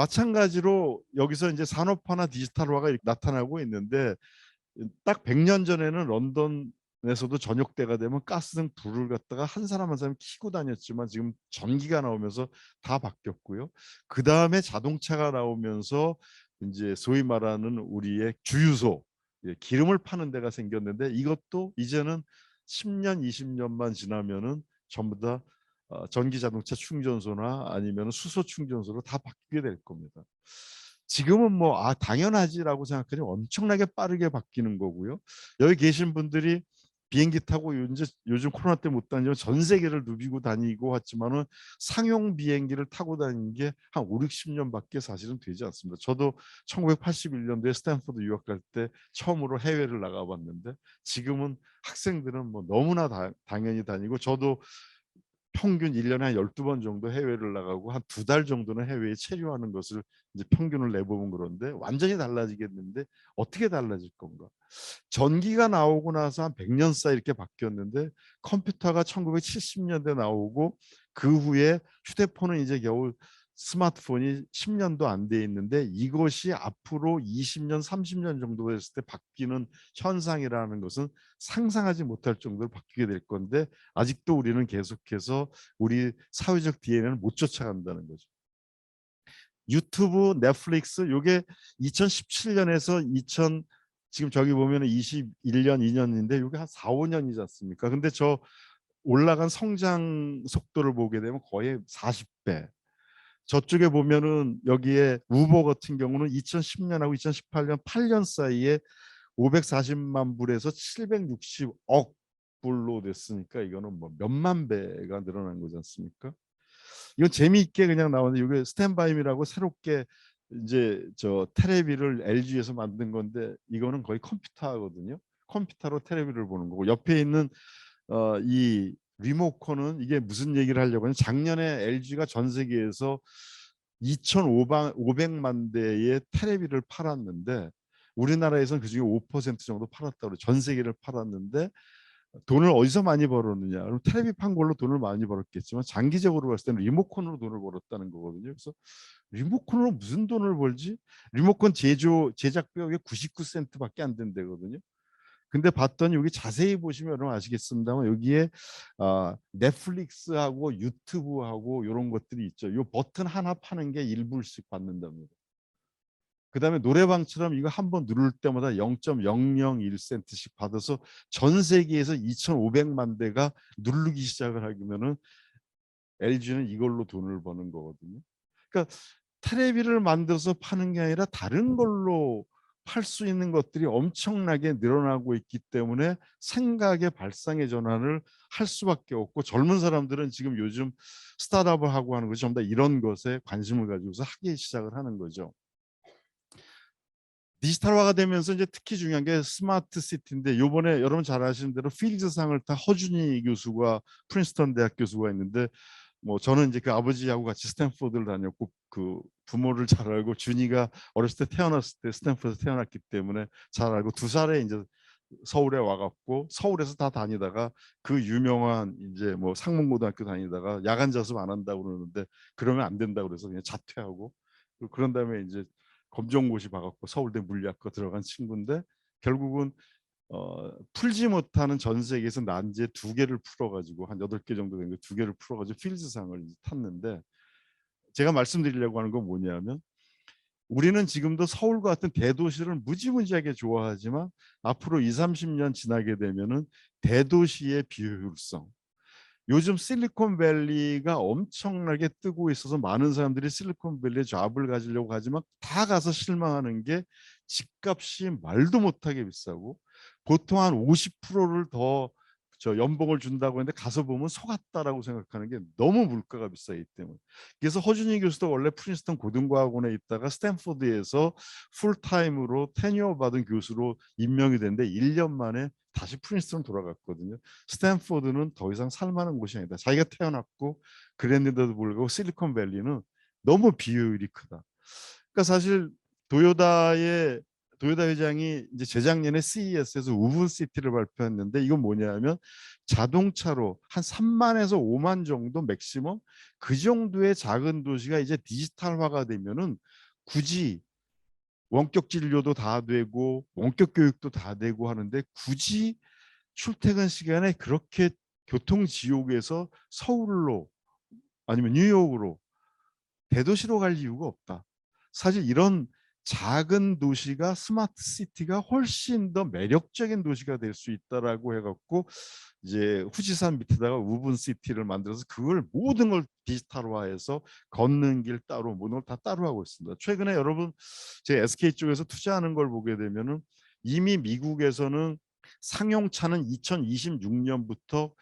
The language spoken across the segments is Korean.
마찬가지로 여기서 이제 산업화나 디지털화가 나타나고 있는데 딱 100년 전에는 런던에서도 저녁 때가 되면 가스등 불을 갖다가 한 사람 한 사람 켜고 다녔지만 지금 전기가 나오면서 다 바뀌었고요. 그 다음에 자동차가 나오면서 이제 소위 말하는 우리의 주유소 예, 기름을 파는 데가 생겼는데 이것도 이제는 10년, 20년만 지나면은 전부 다 어, 전기 자동차 충전소나 아니면 수소 충전소로 다 바뀌게 될 겁니다. 지금은 뭐 아 당연하지라고 생각하니 엄청나게 빠르게 바뀌는 거고요. 여기 계신 분들이 비행기 타고 요즘, 코로나 때 못 다니지만 전 세계를 누비고 다니고 했지만은 상용 비행기를 타고 다니는 게한 5, 60년밖에 사실은 되지 않습니다. 저도 1981년도에 스탠포드 유학 갈 때 처음으로 해외를 나가봤는데 지금은 학생들은 뭐 너무나 다, 당연히 다니고 저도 평균 1년에 한 12번 정도 해외를 나가고 한 두 달 정도는 해외에 체류하는 것을 이제 평균을 내보면 그런데 완전히 달라지겠는데 어떻게 달라질 건가? 전기가 나오고 나서 한 100년 사이 이렇게 바뀌었는데 컴퓨터가 1970년대 나오고 그 후에 휴대폰은 이제 겨우 스마트폰이 10년도 안 돼 있는데 이것이 앞으로 20년, 30년 정도 됐을 때 바뀌는 현상이라는 것은 상상하지 못할 정도로 바뀌게 될 건데 아직도 우리는 계속해서 우리 사회적 DNA를 못 쫓아간다는 거죠. 유튜브, 넷플릭스 요게 2017년에서 2000 지금 저기 보면 21년, 2년인데 요게 한 4, 5년이지 않습니까? 근데 저 올라간 성장 속도를 보게 되면 거의 40배. 저쪽에 보면은 여기에 우버 같은 경우는 2010년하고 2018년 8년 사이에 540만 불에서 760억 불로 됐으니까 이거는 뭐 몇만 배가 늘어난 거지 않습니까? 이건 재미있게 그냥 나오는데 이게 스탠바임이라고 새롭게 이제 저 테레비를 LG에서 만든 건데 이거는 거의 컴퓨터거든요. 컴퓨터로 테레비를 보는 거고 옆에 있는 어, 이 리모컨은 이게 무슨 얘기를 하려고 하면 작년에 LG가 전 세계에서 2,500만 대의 테레비를 팔았는데 우리나라에서는 그중에 5% 정도 팔았다고 전 세계를 팔았는데 돈을 어디서 많이 벌었느냐? 그럼 테레비 판 걸로 돈을 많이 벌었겠지만 장기적으로 봤을 때는 리모컨으로 돈을 벌었다는 거거든요. 그래서 리모컨으로 무슨 돈을 벌지? 리모컨 제조 제작 비용이 99센트밖에 안 된대거든요. 근데 봤더니 여기 자세히 보시면 여러분 아시겠습니다만 여기에 어, 넷플릭스하고 유튜브하고 이런 것들이 있죠. 이 버튼 하나 파는 게 1불씩 받는답니다. 그 다음에 노래방처럼 이거 한 번 누를 때마다 0.001센트씩 받아서 전 세계에서 2,500만 대가 누르기 시작을 하면은 LG는 이걸로 돈을 버는 거거든요. 그러니까 테레비를 만들어서 파는 게 아니라 다른 걸로 팔수 있는 것들이 엄청나게 늘어나고 있기 때문에 생각의 발상의 전환을 할 수밖에 없고 젊은 사람들은 지금 요즘 스타트업을 하고 하는 것이 전부 다 이런 것에 관심을 가지고서 하기 시작을 하는 거죠. 디지털화가 되면서 이제 특히 중요한 게 스마트 시티인데 요번에 여러분 잘 아시는 대로 필드상을 타 허준희 교수가 프린스턴 대학 교수가 있는데 뭐 저는 이제 그 아버지하고 같이 스탠포드를 다녔고 그 부모를 잘 알고 준이가 어렸을 때 태어났을 때 스탠포드에서 태어났기 때문에 잘 알고 두 살에 이제 서울에 와갖고 서울에서 다 다니다가 그 유명한 이제 뭐 상문고등학교 다니다가 야간 자습 안 한다고 그러는데 그러면 안 된다고 그래서 그냥 자퇴하고 그런 다음에 이제 검정고시 봐갖고 서울대 물리학과 들어간 친구인데 결국은 어, 풀지 못하는 전 세계에서 난제 두 개를 풀어가지고 한 여덟 개 정도 된 거 두 개를 풀어가지고 필즈상을 탔는데 제가 말씀드리려고 하는 건 뭐냐면 우리는 지금도 서울과 같은 대도시를 무지무지하게 좋아하지만 앞으로 2, 30년 지나게 되면은 대도시의 비효율성. 요즘 실리콘밸리가 엄청나게 뜨고 있어서 많은 사람들이 실리콘밸리에 잡을 가지려고 하지만 다 가서 실망하는 게 집값이 말도 못하게 비싸고 보통 한 50%를 더 저 연봉을 준다고 했는데 가서 보면 속았다라고 생각하는 게 너무 물가가 비싸기 때문에 그래서 허준희 교수도 원래 프린스턴 고등과학원에 있다가 스탠포드에서 풀타임으로 테니어 받은 교수로 임명이 됐는데 1년 만에 다시 프린스턴 돌아갔거든요. 스탠포드는 더 이상 살만한 곳이 아니다. 자기가 태어났고 그랬는데도 불구하고 실리콘밸리는 너무 비효율이 크다. 그러니까 사실 도요다의 도요타 회장이 이제 재작년에 CES에서 우분 시티를 발표했는데 이건 뭐냐면 자동차로 한 3만에서 5만 정도 맥시멈 그 정도의 작은 도시가 이제 디지털화가 되면은 굳이 원격 진료도 다 되고 원격 교육도 다 되고 하는데 굳이 출퇴근 시간에 그렇게 교통 지옥에서 서울로 아니면 뉴욕으로 대도시로 갈 이유가 없다. 사실 이런 작은 도시가 스마트 시티가 훨씬 더 매력적인 도시가 될 수 있다라고 해갖고 이제 후지산 밑에다가 우분 시티를 만들어서 그걸 모든 걸 디지털화해서 걷는 길 따로 모든 걸다 따로 하고 있습니다. 최근에 여러분 제 SK 쪽에서 투자하는 걸 보게 되면은 이미 미국에서는 상용차는 2026년부터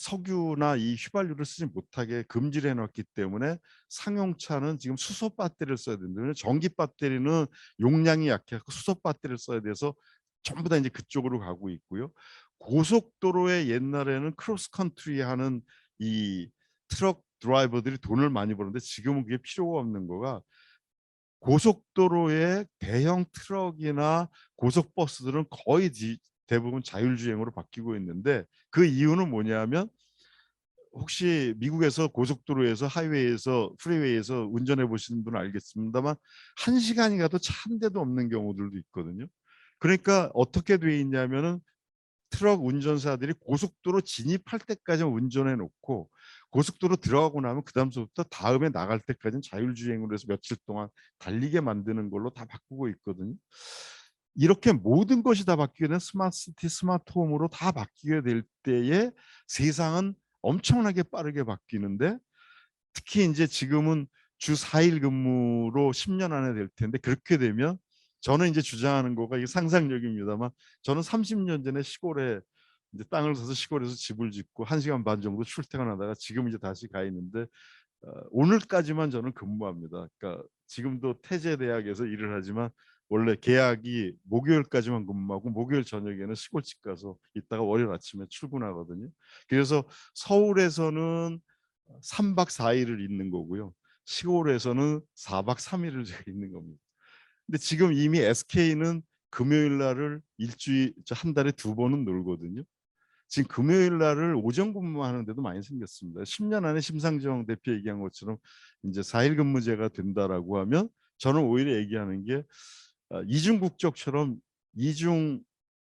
석유나 이 휘발유를 쓰지 못하게 금지를 해놨기 때문에 상용차는 지금 수소 배터리를 써야 된다. 전기 배터리는 용량이 약해서 수소 배터리를 써야 돼서 전부 다 이제 그쪽으로 가고 있고요. 고속도로에 옛날에는 크로스 컨트리 하는 이 트럭 드라이버들이 돈을 많이 버는데 지금은 그게 필요가 없는 거가 고속도로에 대형 트럭이나 고속버스들은 거의 대부분 자율주행으로 바뀌고 있는데 그 이유는 뭐냐면 혹시 미국에서 고속도로에서 하이웨이에서 프리웨이에서 운전해 보시는 분은 알겠습니다만 한 시간이 가도 차 한 대도 없는 경우들도 있거든요. 그러니까 어떻게 돼 있냐면은 트럭 운전사들이 고속도로 진입할 때까지만 운전해 놓고 고속도로 들어가고 나면 그 다음부터 다음에 나갈 때까지는 자율주행으로 해서 며칠 동안 달리게 만드는 걸로 다 바꾸고 있거든요. 이렇게 모든 것이 다 바뀌게 된 스마트시티, 스마트홈으로 다 바뀌게 될 때에 세상은 엄청나게 빠르게 바뀌는데 특히 이제 지금은 주 4일 근무로 10년 안에 될 텐데 그렇게 되면 저는 이제 주장하는 거가 이게 상상력입니다만 저는 30년 전에 시골에 이제 땅을 사서 시골에서 집을 짓고 1시간 반 정도 출퇴근하다가 지금 이제 다시 가 있는데 어, 오늘까지만 저는 근무합니다. 그러니까 지금도 태제 대학에서 일을 하지만 원래 계약이 목요일까지만 근무하고 목요일 저녁에는 시골집 가서 있다가 월요일 아침에 출근하거든요. 그래서 서울에서는 3박 4일을 있는 거고요. 시골에서는 4박 3일을 제가 있는 겁니다. 근데 지금 이미 SK는 금요일 날을 일주일 한 달에 두 번은 놀거든요. 지금 금요일 날을 오전 근무하는 데도 많이 생겼습니다. 10년 안에 심상정 대표 얘기한 것처럼 이제 4일 근무제가 된다라고 하면 저는 오히려 얘기하는 게 어, 이중 국적처럼 이중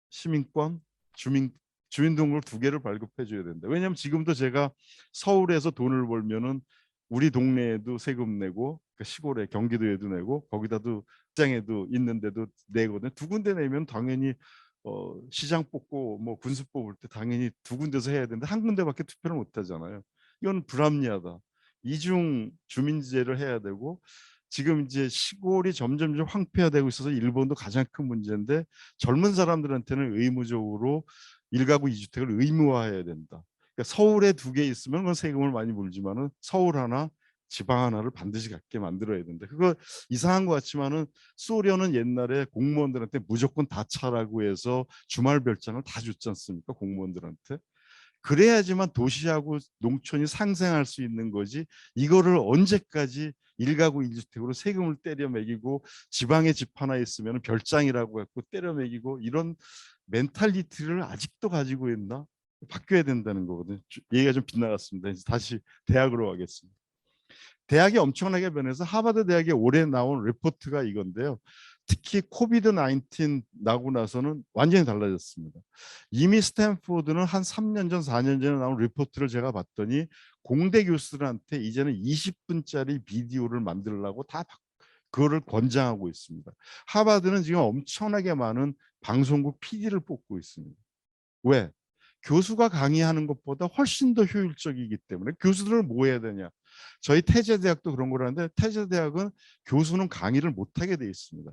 시민권 주민 주민등록을 두 개를 발급해 줘야 된다. 왜냐하면 지금도 제가 서울에서 돈을 벌면은 우리 동네에도 세금 내고 그 시골에 경기도에도 내고 거기다도 시장에도 있는데도 내거든. 두 군데 내면 당연히 어, 시장 뽑고 뭐 군수 뽑을 때 당연히 두 군데서 해야 되는데 한 군데밖에 투표를 못 하잖아요. 이건 불합리하다. 이중 주민제를 해야 되고 지금 이제 시골이 점점 점 황폐화되고 있어서 일본도 가장 큰 문제인데 젊은 사람들한테는 의무적으로 일가구 이주택을 의무화해야 된다. 그러니까 서울에 두 개 있으면 그건 세금을 많이 물지만은 서울 하나, 지방 하나를 반드시 갖게 만들어야 된다. 그거 이상한 것 같지만은 소련은 옛날에 공무원들한테 무조건 다 차라고 해서 주말 별장을 다 줬지 않습니까? 공무원들한테. 그래야지만 도시하고 농촌이 상생할 수 있는 거지 이거를 언제까지 일가구 일주택으로 세금을 때려 매기고 지방에 집 하나 있으면 별장이라고 해고 때려 매기고 이런 멘탈리티를 아직도 가지고 있나? 바뀌어야 된다는 거거든요. 얘기가 좀 빗나갔습니다. 이제 다시 대학으로 가겠습니다. 대학이 엄청나게 변해서 하버드 대학에 올해 나온 리포트가 이건데요 특히 코비드 19 나고 나서는 완전히 달라졌습니다. 이미 스탠포드는 한 3년 전, 4년 전에 나온 리포트를 제가 봤더니 공대 교수들한테 이제는 20분짜리 비디오를 만들려고 다 그거를 권장하고 있습니다. 하버드는 지금 엄청나게 많은 방송국 PD를 뽑고 있습니다. 왜? 교수가 강의하는 것보다 훨씬 더 효율적이기 때문에 교수들을 뭐 해야 되냐? 저희 태제대학도 그런 거라는데 태제대학은 교수는 강의를 못하게 돼 있습니다.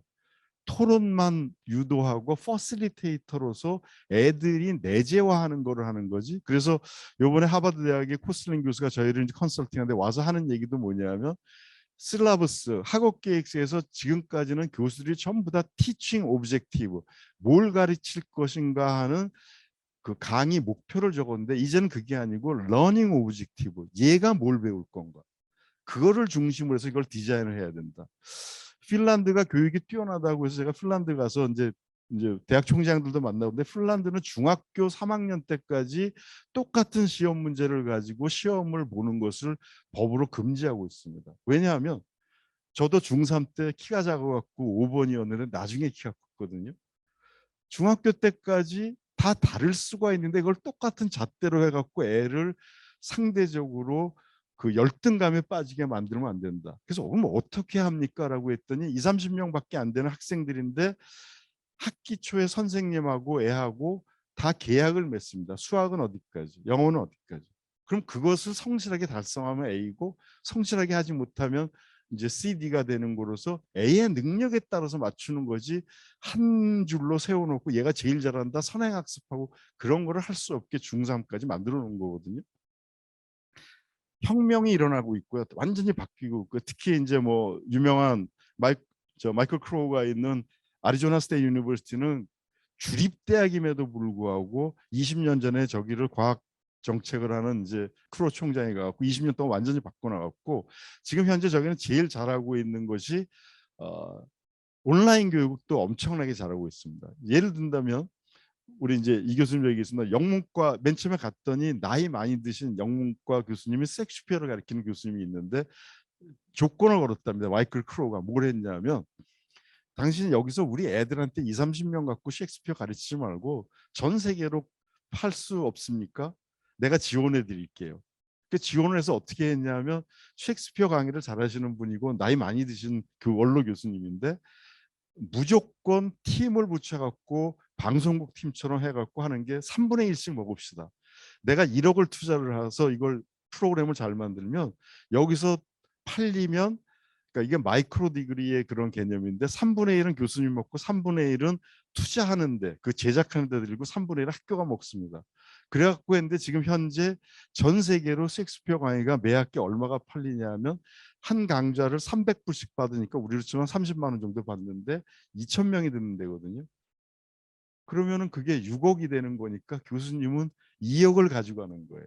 토론만 유도하고 퍼실리테이터로서 애들이 내재화하는 거를 하는 거지. 그래서 요번에 하버드 대학의 코슬링 교수가 저희를 이제 컨설팅하는데 와서 하는 얘기도 뭐냐면 슬라브스 학업 계획서에서 지금까지는 교수들이 전부 다 티칭 오브젝티브 뭘 가르칠 것인가 하는 그 강의 목표를 적었는데 이제는 그게 아니고 러닝 오브젝티브 얘가 뭘 배울 건가 그거를 중심으로 해서 이걸 디자인을 해야 된다. 핀란드가 교육이 뛰어나다고 해서 제가 핀란드 가서 이제 이제 대학 총장들도 만나는데 핀란드는 중학교 3학년 때까지 똑같은 시험 문제를 가지고 시험을 보는 것을 법으로 금지하고 있습니다. 왜냐하면 저도 중3 때 키가 작아갖고 5번이었는데 나중에 키가 컸거든요. 중학교 때까지 다 다를 수가 있는데 그걸 똑같은 잣대로 해갖고 애를 상대적으로 그 열등감에 빠지게 만들면 안 된다. 그래서 그럼 어떻게 합니까? 라고 했더니 2, 30명밖에 안 되는 학생들인데 학기 초에 선생님하고 애하고 다 계약을 맺습니다. 수학은 어디까지, 영어는 어디까지. 그럼 그것을 성실하게 달성하면 A고 성실하게 하지 못하면 이제 CD가 되는 거로서 A의 능력에 따라서 맞추는 거지 한 줄로 세워놓고 얘가 제일 잘한다 선행학습하고 그런 거를 할 수 없게 중3까지 만들어 놓은 거거든요. 혁명이 일어나고 있고요. 완전히 바뀌고 있고 특히 이제 뭐 유명한 마이, 저 마이클 크로우가 있는 아리조나 스테이 유니버시티는 주립 대학임에도 불구하고 20년 전에 저기를 과학 정책을 하는 이제 크로 총장이 가고 20년 동안 완전히 바꿔나갔고 지금 현재 저기는 제일 잘하고 있는 것이 어, 온라인 교육도 엄청나게 잘하고 있습니다. 예를 든다면 우리 이제 이 교수님 얘기했습니다. 영문과 맨 처음에 갔더니 나이 많이 드신 영문과 교수님이 섹슈피어를 가르치는 교수님이 있는데 조건을 걸었답니다. 마이클 크로가 뭘 했냐면 당신 여기서 우리 애들한테 2, 30명 갖고 셰익스피어 가르치지 말고 전 세계로 팔 수 없습니까? 내가 지원해 드릴게요. 그 지원을 해서 어떻게 했냐면 셰익스피어 강의를 잘하시는 분이고 나이 많이 드신 그 원로 교수님인데 무조건 팀을 붙여갖고 방송국 팀처럼 해갖고 하는 게 3분의 1씩 먹읍시다. 내가 1억을 투자를 해서 이걸 프로그램을 잘 만들면 여기서 팔리면 그러니까 이게 마이크로 디그리의 그런 개념인데 3분의 1은 교수님 먹고 3분의 1은 투자하는데 그 제작하는 데 들고 3분의 1은 학교가 먹습니다. 그래갖고 했는데 지금 현재 전 세계로 셰익스피어 강의가 매 학기 얼마가 팔리냐면 한 강좌를 300불씩 받으니까 우리로 치면 30만 원 정도 받는데 2천 명이 듣는 데거든요. 그러면은 그게 6억이 되는 거니까 교수님은 2억을 가지고 가는 거예요.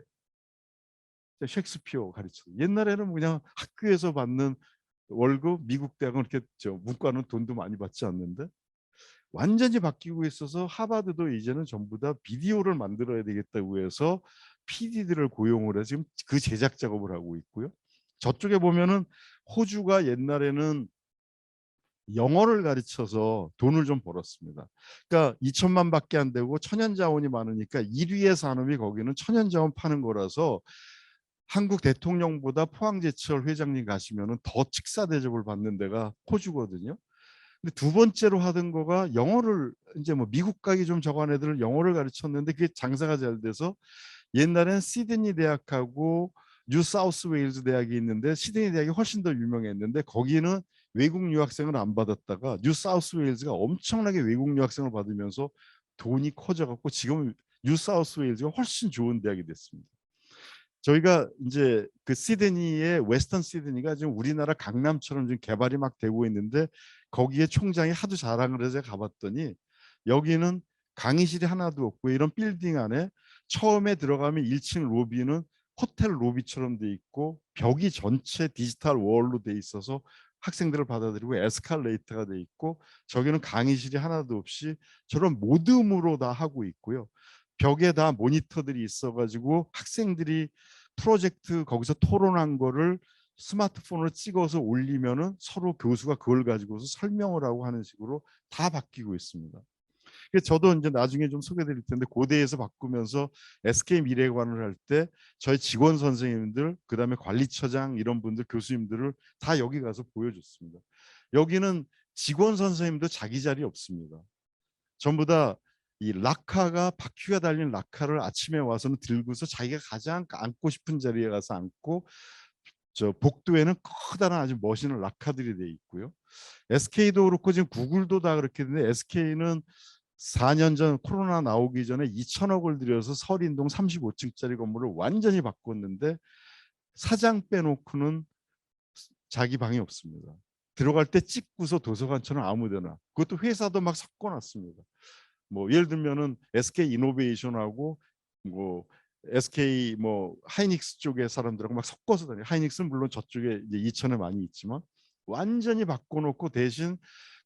셰익스피어 가르쳐. 옛날에는 그냥 학교에서 받는 월급 미국 대학은 그렇게 저 문과는 돈도 많이 받지 않는데 완전히 바뀌고 있어서 하버드도 이제는 전부 다 비디오를 만들어야 되겠다고 해서 PD들을 고용을 해서 지금 그 제작 작업을 하고 있고요. 저쪽에 보면은 호주가 옛날에는 영어를 가르쳐서 돈을 좀 벌었습니다. 그러니까 2천만 밖에 안 되고 천연 자원이 많으니까 1위의 산업이 거기는 천연 자원 파는 거라서 한국 대통령보다 포항제철 회장님 가시면 은 더 직사 대접을 받는 데가 호주거든요. 근데 두 번째로 하던 거가 영어를 이제 뭐 미국 가기 좀 저간 애들을 영어를 가르쳤는데 그게 장사가 잘 돼서 옛날엔 시드니 대학하고 뉴 사우스 웨일즈 대학이 있는데 시드니 대학이 훨씬 더 유명했는데 거기는 외국 유학생을 안 받았다가 뉴 사우스 웨일즈가 엄청나게 외국 유학생을 받으면서 돈이 커져갖고 지금 뉴 사우스 웨일즈가 훨씬 좋은 대학이 됐습니다. 저희가 이제 그 시드니의 웨스턴 시드니가 지금 우리나라 강남처럼 지금 개발이 막 되고 있는데 거기에 총장이 하도 자랑을 해서 가봤더니 여기는 강의실이 하나도 없고 이런 빌딩 안에 처음에 들어가면 1층 로비는 호텔 로비처럼 돼 있고 벽이 전체 디지털 월로 돼 있어서 학생들을 받아들이고 에스컬레이터가 돼 있고 저기는 강의실이 하나도 없이 저런 모듬으로 다 하고 있고요. 벽에 다 모니터들이 있어가지고 학생들이 프로젝트 거기서 토론한 거를 스마트폰으로 찍어서 올리면은 서로 교수가 그걸 가지고서 설명을 하고 하는 식으로 다 바뀌고 있습니다. 그래서 저도 이제 나중에 좀 소개드릴 텐데 고대에서 바꾸면서 SK 미래관을 할 때 저희 직원 선생님들 그다음에 관리처장 이런 분들 교수님들을 다 여기 가서 보여줬습니다. 여기는 직원 선생님도 자기 자리 없습니다. 전부 다 이 라카가 바퀴가 달린 라카를 아침에 와서는 들고서 자기가 가장 앉고 싶은 자리에 가서 앉고 저 복도에는 커다란 아주 멋있는 라카들이 돼 있고요. SK도 그렇고 지금 구글도 다 그렇게 되는데 SK는 4년 전 코로나 나오기 전에 2천억을 들여서 설인동 35층짜리 건물을 완전히 바꿨는데 사장 빼놓고는 자기 방이 없습니다. 들어갈 때 찍고서 도서관처럼 아무데나 그것도 회사도 막 섞어놨습니다. 뭐 예를 들면은 SK 이노베이션하고 뭐 SK 뭐 하이닉스 쪽의 사람들하고 막 섞어서 다니. 하이닉스는 물론 저쪽에 이제 이천에 많이 있지만 완전히 바꿔놓고 대신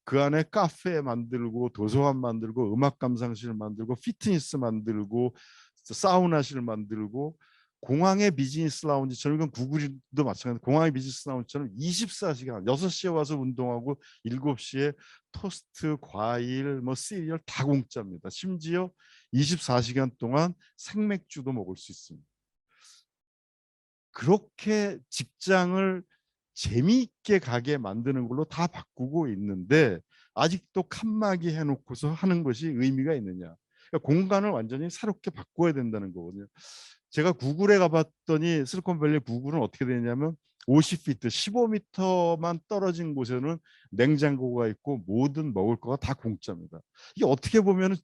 그 안에 카페 만들고 도서관 만들고 음악 감상실 만들고 피트니스 만들고 사우나실 만들고 공항의 비즈니스 라운지처럼 이건 구글도 마찬가지 공항의 비즈니스 라운지처럼 24시간 6시에 와서 운동하고 7시에 토스트, 과일, 뭐 시리얼 다 공짜입니다. 심지어 24시간 동안 생맥주도 먹을 수 있습니다. 그렇게 직장을 재미있게 가게 만드는 걸로 다 바꾸고 있는데 아직도 칸막이 해놓고서 하는 것이 의미가 있느냐? 그러니까 공간을 완전히 새롭게 바꿔야 된다는 거거든요. 제가 구글에 가봤더니 실리콘밸리 구글은 어떻게 되냐면 50피트, 15m만 떨어진 곳에는 냉장고가 있고 모든 먹을 거가 다 공짜입니다. 이게 어떻게 보면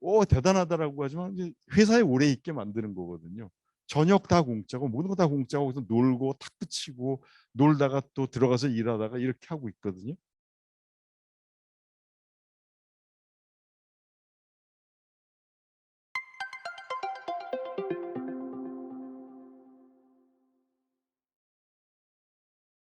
오 대단하다라고 하지만 회사에 오래 있게 만드는 거거든요. 저녁 다 공짜고 모든 거 다 공짜고 그래서 놀고 탁구 치고 놀다가 또 들어가서 일하다가 이렇게 하고 있거든요.